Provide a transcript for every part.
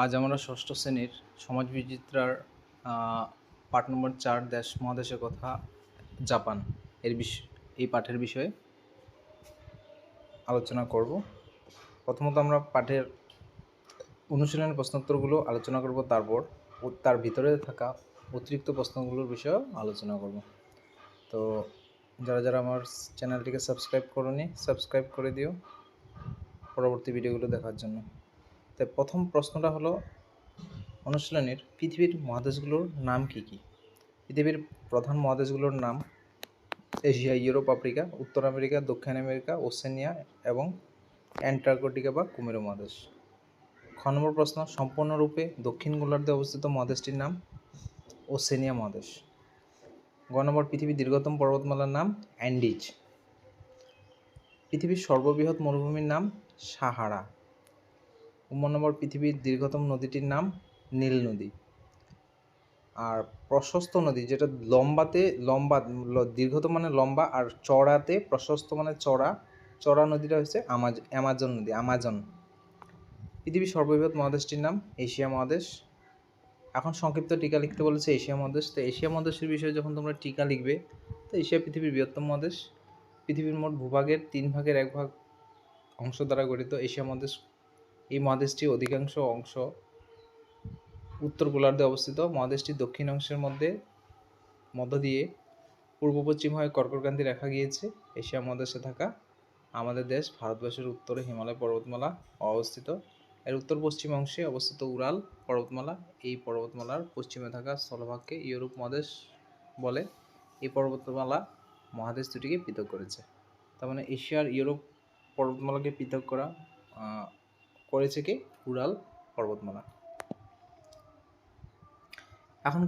আজ আমরা ষষ্ঠ শ্রেণির সমাজ বিচিত্রার পাঠ নম্বর চার দেশ মহাদেশের কথা, জাপান এর বিষ, এই পাঠের বিষয়ে আলোচনা করব। প্রথমত আমরা পাঠের অনুশীলনের প্রশ্নোত্তরগুলো আলোচনা করব, তারপর তার ভিতরে থাকা অতিরিক্ত প্রশ্নগুলোর বিষয়েও আলোচনা করব। তো যারা যারা আমার চ্যানেলটিকে সাবস্ক্রাইব করনি, সাবস্ক্রাইব করে দিও পরবর্তী ভিডিওগুলো দেখার জন্য। তাই প্রথম প্রশ্নটা হলো অনুশীলনের পৃথিবীর মহাদেশগুলোর নাম কি কি? পৃথিবীর প্রধান মহাদেশগুলোর নাম এশিয়া, ইউরোপ, আফ্রিকা, উত্তর আমেরিকা, দক্ষিণ আমেরিকা, ওসেনিয়া এবং অ্যান্টার্কটিকা বা কুমেরু মহাদেশ। খ নম্বর প্রশ্ন, সম্পূর্ণরূপে দক্ষিণ গোলার্ধে অবস্থিত মহাদেশটির নাম ওসেনিয়া মহাদেশ। গ নম্বর, পৃথিবীর দীর্ঘতম পর্বতমালার নাম অ্যান্ডিজ। পৃথিবীর সর্ববৃহৎ মরুভূমির নাম সাহারা। নম্বর পৃথিবীর দীর্ঘতম নদীটির নাম নীল নদী। আর প্রশস্ত নদী, যেটা লম্বাতে লম্বা দীর্ঘতম মানে লম্বা, আর চড়াতে প্রশস্ত মানে চড়া চড়া নদীটা হচ্ছে আমাজ, অ্যামাজন নদী, আমাজন। পৃথিবীর সর্ববৃহৎ মহাদেশটির নাম এশিয়া মহাদেশ। এখন সংক্ষিপ্ত টিকা লিখতে বলেছে এশিয়া মহাদেশ। তো এশিয়া মহাদেশের বিষয়ে যখন তোমরা টিকা লিখবে, তো এশিয়া পৃথিবীর বৃহত্তম মহাদেশ। পৃথিবীর মোট ভূভাগের তিন ভাগের এক ভাগ অংশ দ্বারা গঠিত এশিয়া মহাদেশ এই মহাদেশটির অধিকাংশ অংশ উত্তর গোলার্ধে অবস্থিত। মহাদেশটির দক্ষিণ অংশের মধ্যে, মধ্য দিয়ে পূর্ব পশ্চিম হয়ে কর্কটক্রান্তি রেখা গিয়েছে। এশিয়া মহাদেশে থাকা আমাদের দেশ ভারতবর্ষের উত্তরে হিমালয় পর্বতমালা অবস্থিত। এর উত্তর পশ্চিম অংশে অবস্থিত উরাল পর্বতমালা। এই পর্বতমালার পশ্চিমে থাকা স্থলভাগকে ইউরোপ মহাদেশ বলে। এই পর্বতমালা মহাদেশ দুটিকে পৃথক করেছে। তার মানে এশিয়ার ইউরোপ পর্বতমালাকে পৃথক করা করেছে কে? উরাল পর্বতমালা। এখন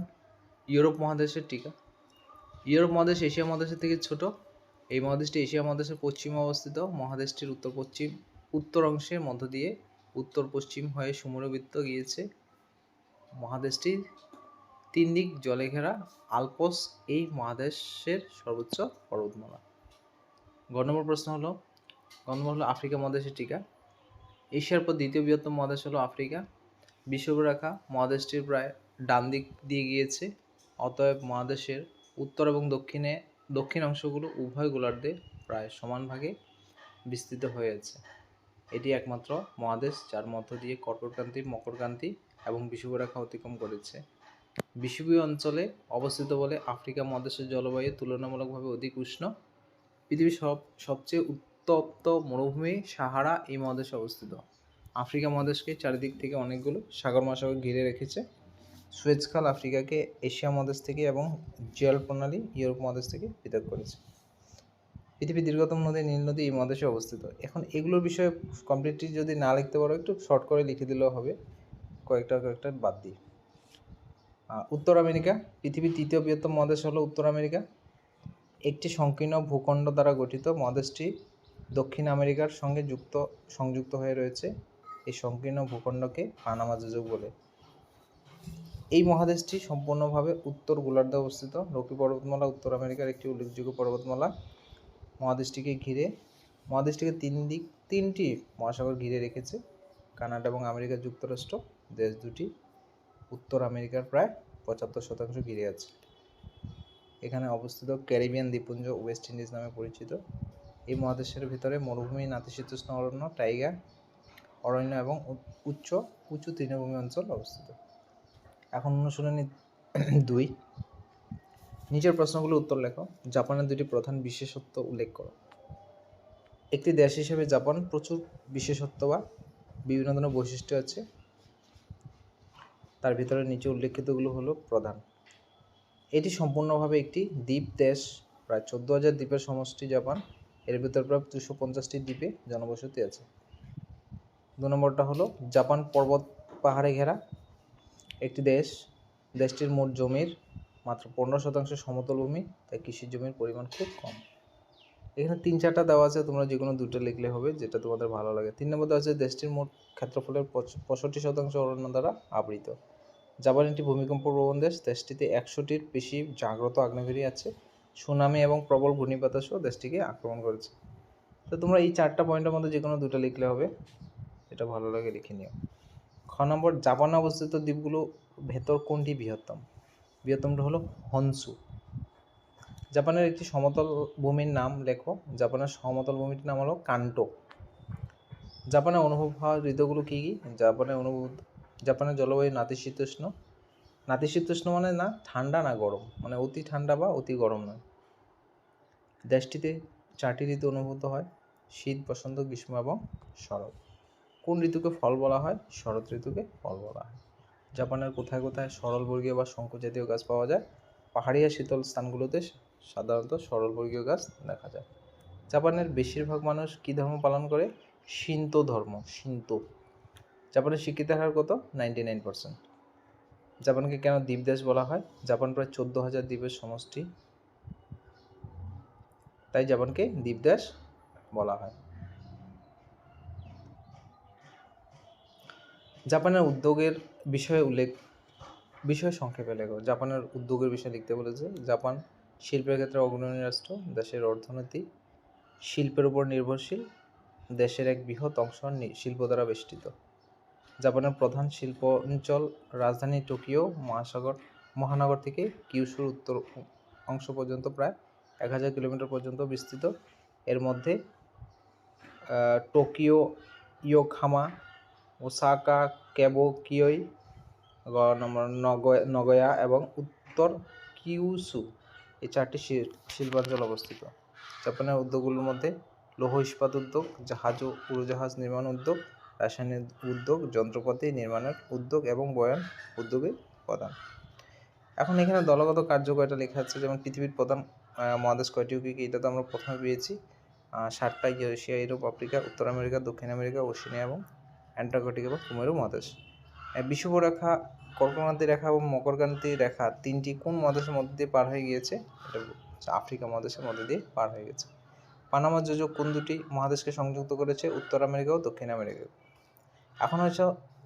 ইউরোপ মহাদেশের টিকা। ইউরোপ মহাদেশ এশিয়া মহাদেশের থেকে ছোট। এই মহাদেশটি এশিয়া মহাদেশের পশ্চিমে অবস্থিত। মহাদেশটির উত্তর পশ্চিম, উত্তর অংশের মধ্য দিয়ে উত্তর পশ্চিম হয়ে সমুদ্রবৃত্ত গিয়েছে। মহাদেশটির তিন দিক জলে ঘেরা আলপস এই মহাদেশের সর্বোচ্চ পর্বতমালা। গ নম্বর প্রশ্ন হলো গ নম্বর হলো আফ্রিকা মহাদেশের টিকা। এশিয়ার পর দ্বিতীয় বৃহত্তম মহাদেশ হলো আফ্রিকা। বিষুবরেখা মহাদেশটির প্রায় ডান দিক দিয়ে গিয়েছে। অতএব মহাদেশের উত্তর এবং দক্ষিণে, দক্ষিণ অংশগুলো উভয় গোলার্ধে প্রায় সমান ভাগে বিস্তৃত হয়েছে। এটি একমাত্র মহাদেশ যার মধ্য দিয়ে কর্কটক্রান্তি, মকরক্রান্তি এবং বিষুবরেখা অতিক্রম করেছে। বিষুবীয় অঞ্চলে অবস্থিত বলে আফ্রিকা মহাদেশের জলবায়ু তুলনামূলকভাবে অধিক উষ্ণ। পৃথিবীর সব, সবচেয়ে উত্তপ্ত মরুভূমি সাহারা এই মহাদেশে অবস্থিত। আফ্রিকা মহাদেশকে চারিদিক থেকে অনেকগুলো সাগর মহাসাগর ঘিরে রেখেছে। সুয়েজ খাল আফ্রিকাকে এশিয়া মহাদেশ থেকে এবং জিয়াল প্রণালী ইউরোপ মহাদেশ থেকে পৃথক করেছে। পৃথিবীর দীর্ঘতম নদী, নীল নদী এই মহাদেশে অবস্থিত। এখন এগুলোর বিষয়ে কমপ্লিটলি যদি না লিখতে পারো, একটু শর্ট করে লিখে দিলেও হবে। কয়েকটা কয়েকটা বাদ দিয়ে উত্তর আমেরিকা, পৃথিবীর তৃতীয় বৃহত্তম মহাদেশ হলো উত্তর আমেরিকা। একটি সংকীর্ণ ভূখণ্ড দ্বারা গঠিত মহাদেশটি দক্ষিণ আমেরিকার সঙ্গে যুক্ত, সংযুক্ত হয়ে রয়েছে এই সংকীর্ণ ভূখণ্ডকে পানামা যোজক বলে। এই মহাদেশটি সম্পূর্ণভাবে উত্তর গোলার্ধে অবস্থিত। রকি পর্বতমালা উত্তর আমেরিকার একটি উল্লেখযোগ্য পর্বতমালা। মহাদেশটিকে ঘিরে, মহাদেশটিকে তিন দিক, তিনটি মহাসাগর ঘিরে রেখেছে। কানাডা এবং আমেরিকা যুক্তরাষ্ট্র, দেশ দুটি। উত্তর আমেরিকার প্রায় পঁচাত্তর শতাংশ ঘিরে আছে। এখানে অবস্থিত ক্যারিবিয়ান দ্বীপপুঞ্জ ওয়েস্ট ইন্ডিজ নামে পরিচিত। এই মহাদেশের ভিতরে মরুভূমি, নাতিশীতোষ্ণ অরণ্য, টাইগার, অরণ্য এবং উচ্চ, উঁচু তৃণভূমি অঞ্চল অবস্থিত। এখন অনুশীলনী দুই। নিচের প্রশ্নগুলো উত্তর লেখো। জাপানের দুটি প্রধান বিশেষত্ব উল্লেখ করো। একটি দেশ হিসেবে জাপান প্রচুর বিশেষত্ব বা বিভিন্ন ধরনের বৈশিষ্ট্য আছে। তার ভিতরে নিচে উল্লেখিতগুলো হলো প্রধান। এটি সম্পূর্ণভাবে একটি দ্বীপ দেশ। প্রায় চোদ্দ হাজার দ্বীপের সমষ্টি জাপান। এর ভিতর প্রায় দুশো পঞ্চাশটি দ্বীপে জনবসতি আছে। দু নম্বরটা হলো জাপান পর্বত পাহাড়ে ঘেরা একটি দেশ। দেশটির মোট জমির মাত্র পনেরো শতাংশ সমতল ভূমি, তাই কৃষি জমির পরিমাণ খুব কম। এখানে তিন চারটা দেওয়া আছে, তোমরা যে কোনো দুটো লিখলে হবে, যেটা তোমাদের ভালো লাগে। তিন নম্বর দেওয়া আছে, দেশটির মোট ক্ষেত্রফলের পঁয়ষট্টি শতাংশ অরণ্য দ্বারা আবৃত। জাপান একটি ভূমিকম্প প্রবণ দেশ, দেশটিতে একশোটির বেশি জাগ্রত আগ্নেয়গিরি আছে। সুনামি এবং প্রবল ঘূর্ণিবাতাসও দেশটিকে আক্রমণ করেছে। তো তোমরা এই চারটা পয়েন্টের মধ্যে যে কোনো দুটো লিখলে হবে, এটা ভালো লাগে লিখে নিও। খ নম্বর, জাপানে অবস্থিত দ্বীপগুলো ভেতর কোনটি বৃহত্তম? বৃহত্তমটা হলো হনসু জাপানের একটি সমতল ভূমির নাম লেখো। জাপানের সমতল ভূমিটির নাম হলো কান্টো। জাপানে অনুভব হওয়া ঋতুগুলো কী কী? জাপানে অনুভব জাপানের জলবায়ু নাতিশীতোষ্ণ। নাতিশীতোষ্ণ মানে না, ঠান্ডা না গরম? মানে অতি ঠান্ডা বা অতি গরম নয়। দেশটিতে চারটি ঋতু অনুভূত হয়, শীত, বসন্ত, গ্রীষ্ম এবং শরৎ। কোন ঋতুকে ফল বলা হয়? শরৎ ঋতুকে ফল বলা হয়। জাপানের কোথায় কোথায় সরলবর্গীয় বা শঙ্কু জাতীয় গাছ পাওয়া যায়? পাহাড়ি আর শীতল স্থানগুলোতে সাধারণত সরলবর্গীয় গাছ দেখা যায়। জাপানের বেশিরভাগ মানুষ কী ধর্ম পালন করে? শিন্তো ধর্ম শিন্তো জাপানের শিক্ষিতের হার কত? Ninety nine percent. জাপানকে কেন দ্বীপ দেশ বলা হয়? জাপান প্রায় চোদ্দ হাজার দ্বীপের সমষ্টি। তাই জাপানকে দ্বীপ দেশ বলা হয়। জাপানের উদ্যোগের বিষয়ে উল্লেখ, বিষয় সংক্ষেপে লেখো। জাপানের উদ্যোগের বিষয়ে লিখতে বলেছে, জাপান শিল্পের ক্ষেত্রে অগ্রণী রাষ্ট্র, দেশের অর্থনীতি, শিল্পের উপর নির্ভরশীল, দেশের এক বৃহৎ অংশ শিল্প দ্বারা বেষ্টিত। জাপানের প্রধান শিল্প অঞ্চল রাজধানী টোকিও মহাসাগর, মহানগর থেকে কিউশুর উত্তর অংশ পর্যন্ত প্রায় এক হাজার কিলোমিটার পর্যন্ত বিস্তৃত। এর মধ্যে টোকিও, ইয়োখামা, ওসাকা কিয়োই নম্বর নগয়া এবং উত্তর কিউসু এই চারটি শিল্পাঞ্চল অবস্থিত। জাপানের উদ্যোগগুলোর মধ্যে লৌহ ইস্পাত উদ্যোগ, জাহাজ ও উড়োজাহাজ নির্মাণ উদ্যোগ রাসায়নিক উদ্যোগ, যন্ত্রপাতি নির্মাণের উদ্যোগ এবং বয়ান উদ্যোগে প্রধান। এখন এখানে দলগত কার্য লেখা আছে, যেমন পৃথিবীর প্রধান মহাদেশ কয়টি কী এটা তো আমরা প্রথমে পেয়েছি। সাতটা, এশিয়া, ইউরোপ, আফ্রিকা, উত্তর আমেরিকা, দক্ষিণ আমেরিকা, ওশেনিয়া এবং অ্যান্টার্কটিকা বা কুমেরু মহাদেশ। বিষুবরেখা কর্কক্রান্তি রেখা এবং মকরক্রান্তি রেখা তিনটি কোন মহাদেশের মধ্যে দিয়ে পার হয়ে গিয়েছে? এটা আফ্রিকা মহাদেশের মধ্যে দিয়ে পার হয়ে গেছে। পানামা যোজক কোন দুটি মহাদেশকে সংযুক্ত করেছে? উত্তর আমেরিকা ও দক্ষিণ আমেরিকা। এখন হচ্ছে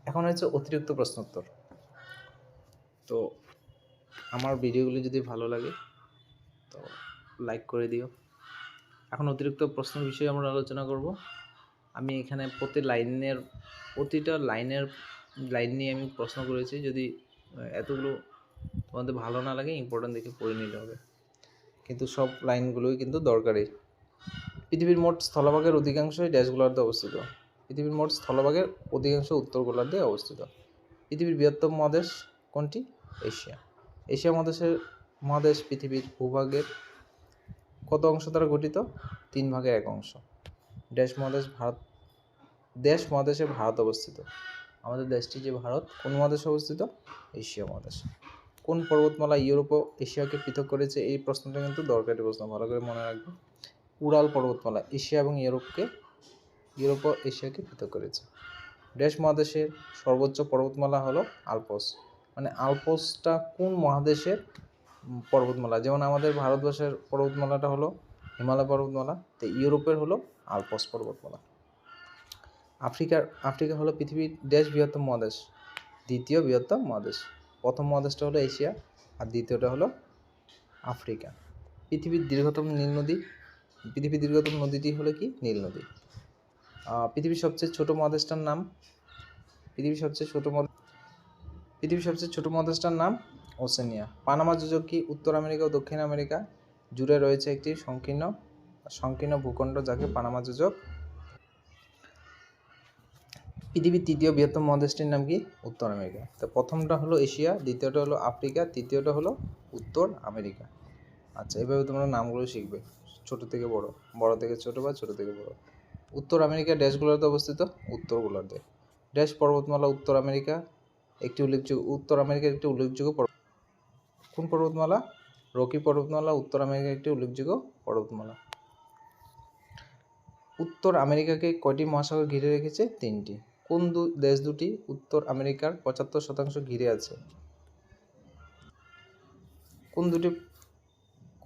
এখন হয়েছে অতিরিক্ত প্রশ্নোত্তর। তো আমার ভিডিওগুলি যদি ভালো লাগে, তো লাইক করে দিও। এখন অতিরিক্ত প্রশ্ন বিষয়ে আমরা আলোচনা করব। আমি এখানে প্রতি লাইনের, প্রতিটা লাইনের, লাইন নিয়ে আমি প্রশ্ন করেছি। যদি এতগুলো তোমাদের ভালো না লাগে ইম্পর্টেন্ট দেখে পড়ে নিতে হবে। কিন্তু সব লাইনগুলোই কিন্তু দরকারি। পৃথিবীর মোট স্থলভাগের অধিকাংশই ড্যাশ গোলার্ধে অবস্থিত। পৃথিবীর মোট স্থলভাগের অধিকাংশ উত্তর গোলার্ধে অবস্থিত। পৃথিবীর বৃহত্তম মহাদেশ কোনটি? এশিয়া। এশিয়া মহাদেশের, মহাদেশ পৃথিবীর ভূভাগের কত অংশ দ্বারা গঠিত? তিন ভাগের এক অংশ। দেশ মহাদেশ ভারত, দেশ মহাদেশে ভারত অবস্থিত। আমাদের দেশটি যে ভারত, কোন মহাদেশে অবস্থিত? এশিয়া মহাদেশ। কোন পর্বতমালা ইউরোপ ও এশিয়াকে পৃথক করেছে? এই প্রশ্নটা কিন্তু দরকারি প্রশ্ন, ভালো করে মনে রাখবে। উড়াল পর্বতমালা, এশিয়া এবং ইউরোপকে ইউরোপ ও এশিয়াকে পৃথক করেছে। ড্যাশ মহাদেশের সর্বোচ্চ পর্বতমালা হলো আলপস। মানে আলপসটা কোন মহাদেশের পর্বতমালা? যেমন আমাদের ভারতবর্ষের পর্বতমালাটা হলো হিমালয় পর্বতমালা, তো ইউরোপের হলো আলপস পর্বতমালা। আফ্রিকার, আফ্রিকা হলো পৃথিবীর দেশ বৃহত্তম মহাদেশ, দ্বিতীয় বৃহত্তম মহাদেশ। প্রথম মহাদেশটা হলো এশিয়া, আর দ্বিতীয়টা হলো আফ্রিকা। পৃথিবীর দীর্ঘতম নীল নদী, পৃথিবীর দীর্ঘতম নদীটি হলো কি? নীল নদী। পৃথিবীর সবচেয়ে ছোট মহাদেশটার নাম? পৃথিবীর সবচেয়ে ছোট পৃথিবীর সবচেয়ে ছোট মহাদেশটার নাম ওসেনিয়া। পানামা যোজক কি উত্তর আমেরিকা ও দক্ষিণ আমেরিকা জুড়ে রয়েছে একটি সংকীর্ণ সংকীর্ণ ভূখণ্ড যাকে পানামা যোজক পৃথিবীর তৃতীয় বৃহত্তম মহাদেশটির নাম কি? উত্তর আমেরিকা। তো প্রথমটা হলো এশিয়া, দ্বিতীয়টা হলো আফ্রিকা, তৃতীয়টা হলো উত্তর আমেরিকা। আচ্ছা এভাবে তোমরা নামগুলো শিখবে, ছোট থেকে বড় বড় থেকে ছোট বা ছোট থেকে বড়। উত্তর আমেরিকা ড্যাশগুলোতে অবস্থিত? উত্তর গোলার্ধে ড্যাশ পর্বতমালা, উত্তর আমেরিকা, একটি উল্লেখযোগ্য উত্তর আমেরিকার একটি উল্লেখযোগ্য কোন পর্বতমালা? রকি পর্বতমালা, উত্তর আমেরিকার একটি উল্লেখযোগ্য পর্বতমালা। উত্তর আমেরিকাকে কয়টি মহাসাগর ঘিরে রেখেছে? তিনটি। কোন দু দেশ দুটি উত্তর আমেরিকার পঁচাত্তর শতাংশ ঘিরে আছে? কোন দুটি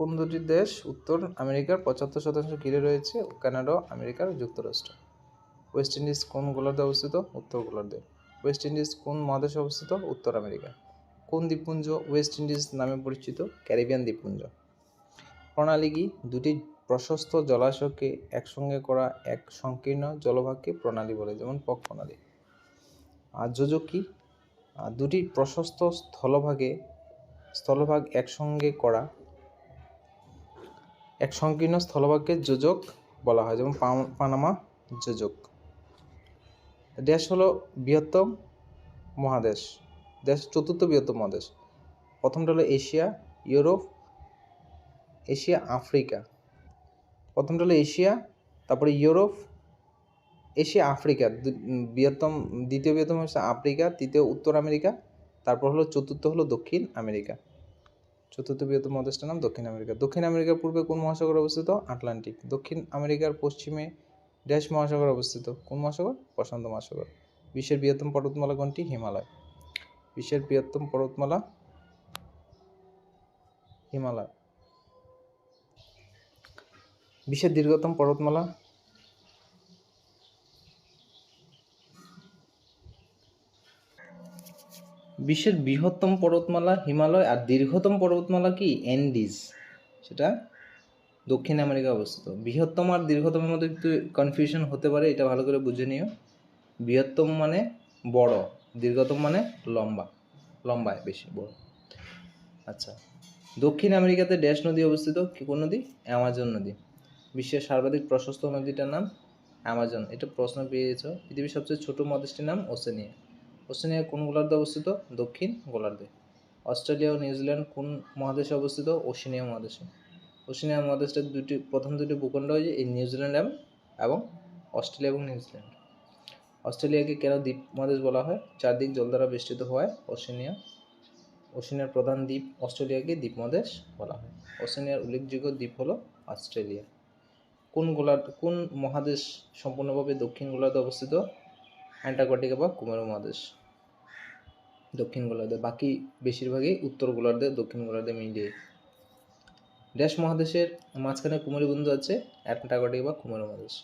কোন দুটি দেশ উত্তর আমেরিকার পঁচাত্তর শতাংশ ঘিরে রয়েছে কানাডা আমেরিকার যুক্তরাষ্ট্র। ওয়েস্ট ইন্ডিজ কোন গোলার্ধে অবস্থিত? উত্তর গোলার্ধে। ওয়েস্ট ইন্ডিজ কোন মহাদেশে অবস্থিত? উত্তর আমেরিকা। কোন দ্বীপপুঞ্জ ওয়েস্ট ইন্ডিজ নামে পরিচিত? ক্যারিবিয়ান দ্বীপপুঞ্জ। প্রণালী কি দুটি প্রশস্ত জলাশয়কে একসঙ্গে করা এক সংকীর্ণ জলভাগকে প্রণালী বলে, যেমন পক প্রণালী। আর যোজক কি? দুটি প্রশস্ত স্থলভাগে, স্থলভাগ একসঙ্গে করা এক সংকীর্ণ স্থলভাগকে যোজক বলা হয়, যেমন পানামা যোজক। দেশ হলো বৃহত্তম মহাদেশ, দেশ চতুর্থ বৃহত্তম মহাদেশ। প্রথমটা হলো এশিয়া, ইউরোপ, এশিয়া, আফ্রিকা। প্রথমটা হলো এশিয়া, তারপরে ইউরোপ, এশিয়া, আফ্রিকা। বৃহত্তম, দ্বিতীয় বৃহত্তম হচ্ছে আফ্রিকা, তৃতীয় উত্তর আমেরিকা, তারপর হলো চতুর্থ হলো দক্ষিণ আমেরিকা। চতুর্থ বৃহত্তম মহাদেশটার নাম দক্ষিণ আমেরিকা। দক্ষিণ আমেরিকার পূর্বে কোন মহাসাগর অবস্থিত? আটলান্টিক। দক্ষিণ আমেরিকার পশ্চিমে ড্যাশ মহাসাগর অবস্থিত। কোন মহাসাগর? প্রশান্ত মহাসাগর। বিশ্বের বৃহত্তম পর্বতমালা কোনটি? হিমালয়। বিশ্বের বৃহত্তম পর্বতমালা হিমালয়। বিশ্বের দীর্ঘতম পর্বতমালা বিশ্বের বৃহত্তম পর্বতমালা হিমালয় আর দীর্ঘতম পর্বতমালা কি? অ্যান্ডিজ সেটা দক্ষিণ আমেরিকায় অবস্থিত। বৃহত্তম আর দীর্ঘতমের মধ্যে একটু কনফিউশন হতে পারে, এটা ভালো করে বুঝে নিও। বৃহত্তম মানে বড়, দীর্ঘতম মানে লম্বা, লম্বায় বেশি বড়। আচ্ছা দক্ষিণ আমেরিকাতে ড্যাশ নদী অবস্থিত, কি কোন নদী? অ্যামাজন নদী। বিশ্বের সর্বাধিক প্রশস্ত নদীটার নাম অ্যামাজন। এটা প্রশ্ন পেয়েছ, পৃথিবীর সবচেয়ে ছোট মহাদেশটির নাম ওসেনিয়া। ওসেনিয়া কোন গোলার্ধে অবস্থিত? দক্ষিণ গোলার্ধে। অস্ট্রেলিয়া ও নিউজিল্যান্ড কোন মহাদেশে অবস্থিত? ওশেনিয়া মহাদেশে। ওশেনিয়া মহাদেশটার দুটি প্রথম দুটি ভূখণ্ড হয়েছে, এই নিউজিল্যান্ড এবং- অস্ট্রেলিয়া এবং নিউজিল্যান্ড। অস্ট্রেলিয়াকে কেন দ্বীপ মহাদেশ বলা হয়? চারদিক জল দ্বারা বেষ্টিত হওয়ায় ওশেনিয়া, ওশেনিয়ার প্রধান দ্বীপ অস্ট্রেলিয়াকে দ্বীপমহাদেশ বলা হয়। ওশেনিয়ার উল্লেখযোগ্য দ্বীপ হলো অস্ট্রেলিয়া। কোন গোলার্ধ কোন মহাদেশ সম্পূর্ণভাবে দক্ষিণ গোলার্ধে অবস্থিত? অ্যান্টার্কটিকা বা কুমেরু মহাদেশ। দক্ষিণ গোলার্ধে বাকি বেশিরভাগই উত্তর গোলার্ধে দক্ষিণ গোলার্ধে মিলিয়ে ড্যাশ মহাদেশের মাঝখানে কুমারী বন্ধু আছে অ্যান্টার্কটিকা বা কুমেরু মহাদেশ।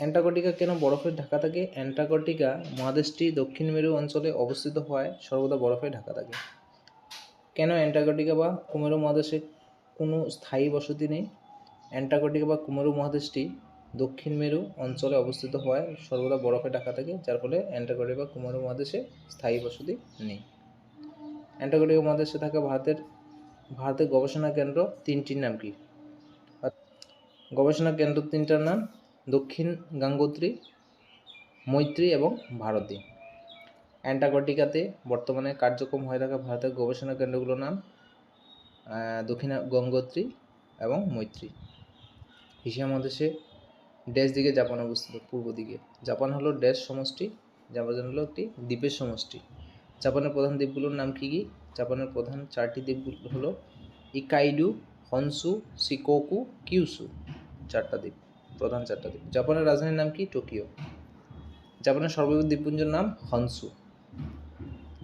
অ্যান্টার্কটিকা কেন বরফে ঢাকা থাকে? অ্যান্টার্কটিকা মহাদেশটি দক্ষিণ মেরু অঞ্চলে অবস্থিত হওয়ায় সর্বদা বরফে ঢাকা থাকে। কেন অ্যান্টার্কটিকা বা কুমেরু মহাদেশে কোনো স্থায়ী বসতি নেই? অ্যান্টার্কটিকা বা কুমেরু মহাদেশটি দক্ষিণ মেরু অঞ্চলে অবস্থিত হওয়ায় সর্বদা বরফে ঢাকা থাকে, যার ফলে অ্যান্টার্কটিকা বা কুমেরু মহাদেশে স্থায়ী বসতি নেই। অ্যান্টার্কটিকা মহাদেশে থাকা ভারতের ভারতের গবেষণা কেন্দ্র তিনটির নাম কি? গবেষণা কেন্দ্র তিনটার নাম দক্ষিণ গাঙ্গোত্রী, মৈত্রী এবং ভারতী। অ্যান্টার্কটিকাতে বর্তমানে কার্যক্রম হয়ে থাকা ভারতের গবেষণা কেন্দ্রগুলোর নাম দক্ষিণ গঙ্গোত্রী এবং মৈত্রী। এশিয়া মহাদেশে ড্যাশ দিকে জাপান অবস্থিত, পূর্ব দিকে। জাপান হলো ড্যাশ সমষ্টি, জাপান হলো একটি দ্বীপের সমষ্টি। জাপানের প্রধান দ্বীপগুলোর নাম কী কী? জাপানের প্রধান চারটি দ্বীপগুলো হলো ইকাইডু, হনসু, সিকোকু, কিউসু, চারটা দ্বীপ, প্রধান চারটা দ্বীপ। জাপানের রাজধানীর নাম কি? টোকিও। জাপানের সর্ববৃহৎ দ্বীপপুঞ্জের নাম হনসু।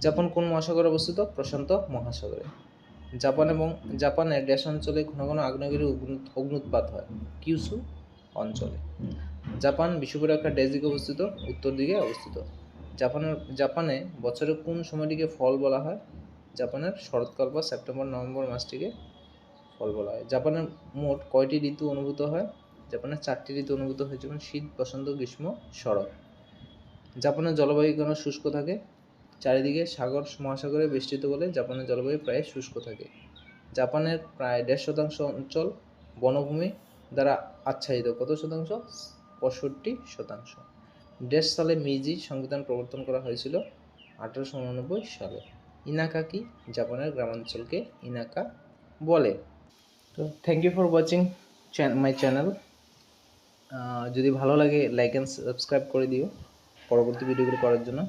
জাপান কোন মহাসাগরে অবস্থিত? প্রশান্ত মহাসাগরে। জাপান এবং জাপানের ড্যাশ অঞ্চলে ঘন ঘন আগ্নেয়গিরি অগ্নুৎপাত হয়। কিউসু অঞ্চলে। জাপান বিশ্বপুরাক্ষার ড্যাশ দিকে অবস্থিত উত্তর দিকে অবস্থিত। জাপানের জাপানে বছরের কোন সময়টিকে ফল বলা হয়? জাপানের শরৎকাল বা সেপ্টেম্বর নভেম্বর মাসটিকে ফল বলা হয়। জাপানের মোট কয়টি ঋতু অনুভূত হয়? জাপানের চারটি ঋতু অনুভূত হয় যেমন শীত বসন্ত গ্রীষ্ম শরৎ। জাপানের জলবায়ু কেন শুষ্ক থাকে? চারিদিকে সাগর মহাসাগরে বেষ্টিত বলে জাপানের জলবায়ু প্রায় শুষ্ক থাকে। জাপানের প্রায় দেড় শতাংশ অঞ্চল বনভূমি দ্বারা আচ্ছাদিত। কত শতাংশ? পঁয়ষট্টি শতাংশ। দেশ সালে মিজি সংবিধান প্রবর্তন করা হয়েছিল আঠারোশো উননব্বই সালে। ইনাকা কি? জাপানের গ্রামাঞ্চলকে ইনাকা বলে। তো thank you for watching my channel যদি ভালো লাগে লাইক অ্যান্ড সাবস্ক্রাইব করে দিও। পরবর্তী ভিডিওগুলো করার জন্য।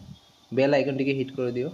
বেল আইকনটিকে হিট করে দিও।